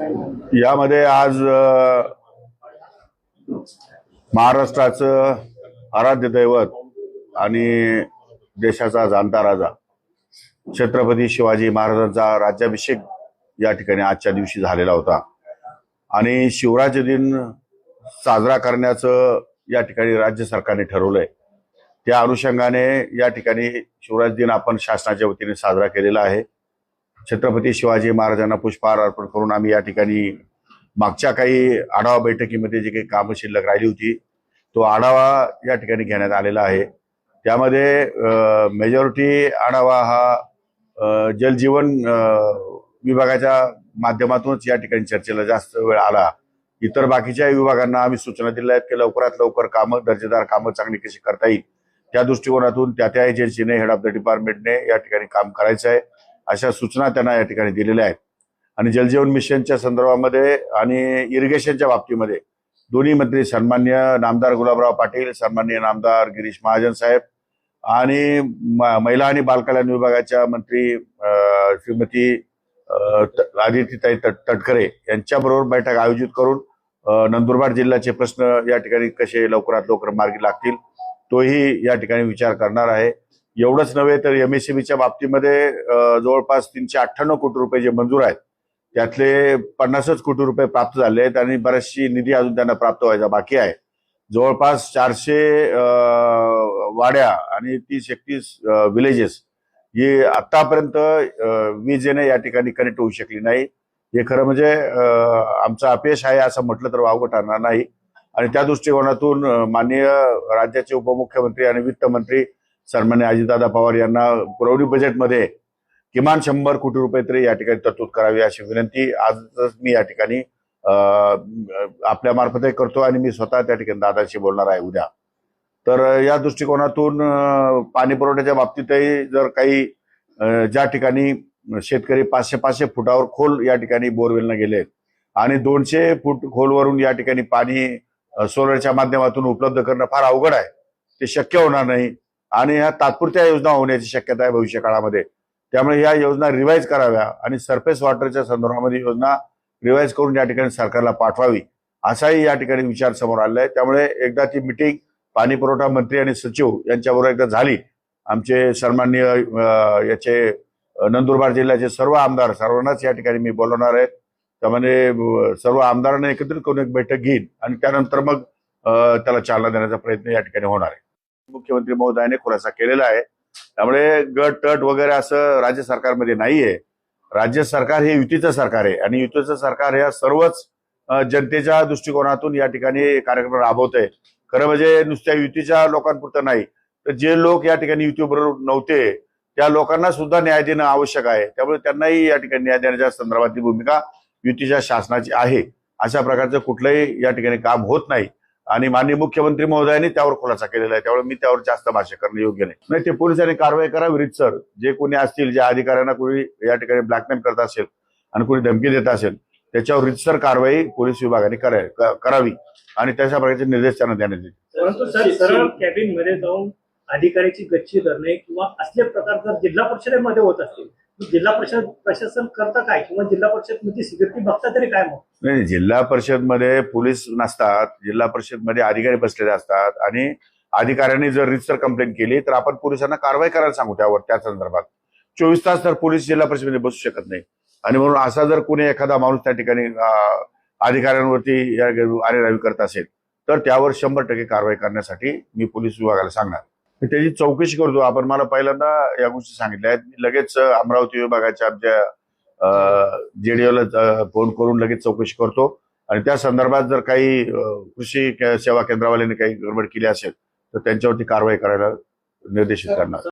यामध्ये आज महाराष्ट्राचं आराध्य दैवत आणि देशाचा जाणता राजा छत्रपती शिवाजी महाराजांचा राज्याभिषेक या ठिकाणी आजच्या दिवशी झालेला होता. आणि शिवराज्य दिन साजरा करण्याचं या ठिकाणी राज्य सरकारने ठरवलंय. त्या अनुषंगाने या ठिकाणी शिवराज दिन आपण शासनाच्या वतीने साजरा केलेला आहे. छत्रपती शिवाजी महाराजांना पुष्पहार अर्पण करून आम्ही या ठिकाणी मागच्या काही आढावा बैठकीमध्ये जी काही कामं शिल्लक राहिली होती तो आढावा या ठिकाणी घेण्यात आलेला आहे. त्यामध्ये मेजॉरिटी आढावा हा जलजीवन विभागाच्या माध्यमातूनच या ठिकाणी चर्चेला जास्त वेळ आला. इतर बाकीच्या विभागांना आम्ही सूचना दिल्या आहेत की लवकरात लवकर कामं दर्जेदार कामं चांगली कशी करता येईल त्या दृष्टिकोनातून त्या त्या एजन्सीने हेड ऑफ द डिपार्टमेंटने या ठिकाणी काम करायचं आहे. अशा सूचना त्यांना या ठिकाणी दिलेल्या आहेत. आणि जलजीवन मिशनच्या संदर्भामध्ये आणि इरिगेशनच्या बाबतीमध्ये दोन्ही मंत्री सन्मान्य नामदार गुलाबराव पाटील सन्मान्य नामदार गिरीश महाजन साहेब आणि म- महिला आणि बालकल्याण विभागाच्या मंत्री श्रीमती आदित्यताई तट- तटकरे यांच्याबरोबर बैठक आयोजित करून नंदुरबार जिल्ह्याचे प्रश्न या ठिकाणी कसे लवकरात लवकर मार्गी लागतील तोही या ठिकाणी विचार करणार आहे. एवढंच नव्हे तर एमएससीबीच्या बाबतीमध्ये जवळपास तीनशे अठ्ठ्याण्णव कोटी रुपये जे मंजूर आहेत त्यातले पन्नासच कोटी रुपये प्राप्त झाले आहेत आणि बरेचशी निधी अजून त्यांना प्राप्त व्हायचा बाकी आहे. जवळपास चारशे अ, वाड्या आणि तीस एकतीस विलेजेस ही आतापर्यंत अ, विजेने या ठिकाणी कनेक्ट होऊ शकली नाही. हे खरं म्हणजे आमचा आमचं अपयश आहे असं म्हटलं तर वावगं ठरणार नाही. आणि त्या दृष्टिकोनातून माननीय राज्याचे उपमुख्यमंत्री आणि वित्तमंत्री सन्मान्य अजितदादा पवार यांना पुरवणी बजेटमध्ये किमान शंभर कोटी रुपये तरी या ठिकाणी तरतूद करावी अशी विनंती. आजच मी या ठिकाणी अ, आपल्या मार्फतही करतो आणि मी स्वतः त्या ठिकाणी दादाशी बोलणार आहे उद्या. तर या दृष्टिकोनातून पाणी पुरवठ्याच्या बाबतीतही जर काही ज्या ठिकाणी शेतकरी पाचशे पाचशे फुटावर खोल या ठिकाणी बोरवेलनं गेलेत आणि दोनशे फूट खोलवरून या ठिकाणी पाणी सोलरच्या माध्यमातून उपलब्ध करणं फार अवघड आहे. ते शक्य होणार नाही. आणि ह्या तात्पुरत्या योजना होण्याची शक्यता आहे भविष्य काळामध्ये. त्यामुळे ह्या योजना रिवाईज कराव्या आणि सरफेस वॉटरच्या संदर्भामध्ये योजना रिवाईज करून या ठिकाणी सरकारला पाठवावी असाही या ठिकाणी विचार समोर आलेला आहे. त्यामुळे एकदा ती मिटिंग पाणी पुरवठा मंत्री आणि सचिव यांच्याबरोबर एकदा झाली. आमचे सन्माननीय याचे नंदुरबार जिल्ह्याचे सर्व आमदार सर्वांनाच या ठिकाणी मी बोलवणार आहे. त्यामध्ये सर्व आमदारांना एकत्रित करून एक बैठक घेईन आणि त्यानंतर मग त्याला चालना देण्याचा प्रयत्न या ठिकाणी होणार आहे. मुख्यमंत्री महोदयाने खुलासा केलेला आहे. त्यामुळे गट तट वगैरे असं राज्य सरकारमध्ये नाहीये. राज्य सरकार हे युतीचं सरकार आहे आणि युतीचं सरकार ह्या सर्वच जनतेच्या दृष्टिकोनातून या ठिकाणी कार्यक्रम राबवत आहे खरं म्हणजे नुसत्या युतीच्या लोकांपुरतं नाही तर जे लोक या ठिकाणी युतीबरोबर नव्हते त्या लोकांना सुद्धा न्याय देणं आवश्यक आहे. त्यामुळे त्यांनाही या ठिकाणी न्याय देण्याच्या संदर्भातली भूमिका युतीच्या शासनाची आहे. अशा प्रकारचं कुठलंही या ठिकाणी काम होत नाही. आणि माननीय मुख्यमंत्री महोदयांनी त्यावर खुलासा केलेला आहे. त्यामुळे मी त्यावर जास्त भाष्य करणं योग्य नाही. नाही ते पोलिसांनी कारवाई करावी रितसर जे कोणी असतील ज्या अधिकाऱ्यांना कोणी या ठिकाणी ब्लॅकमेल करत असेल आणि कोणी धमकी देत असेल त्याच्यावर रितसर कारवाई पोलीस विभागाने करावी. आणि तशा प्रकारचे निर्देश त्यांना देण्यात येतील. परंतु सर सरळ कॅबिनमध्ये जाऊन अधिकाऱ्याची गच्ची करणे किंवा असले प्रकार जर जिल्हा परिषदेमध्ये होत असतील जिल्हा परिषद प्रशासन करतं काय? किंवा जिल्हा परिषदमध्ये सिक्युरिटी बघता तरी काय मग? नाही जिल्हा परिषदमध्ये पोलीस नसतात जिल्हा परिषदमध्ये अधिकारी बसलेले असतात आणि अधिकाऱ्यांनी जर रितसर कंप्लेंट केली तर आपण पोलिसांना कारवाई करायला सांगू त्यावर त्या संदर्भात. चोवीस तास तर पोलीस जिल्हा परिषदेमध्ये बसू शकत नाही. आणि म्हणून असा जर कोणी एखादा माणूस त्या ठिकाणी अधिकाऱ्यांवरती अरेरावी आरेरावी करत असेल तर त्यावर शंभर टक्के कारवाई करण्यासाठी मी पोलीस विभागाला सांगणार. त्याची चौकशी करतो. आपण मला पहिल्यांदा या गोष्टी सांगितल्या आहेत. मी लगेच अमरावती विभागाच्या आमच्या जेडीओला फोन करून लगेच चौकशी करतो. आणि त्या संदर्भात जर काही कृषी सेवा केंद्रावाल्यांनी काही गडबड केली असेल तर त्यांच्यावरती कारवाई करायला निर्देशित करणार.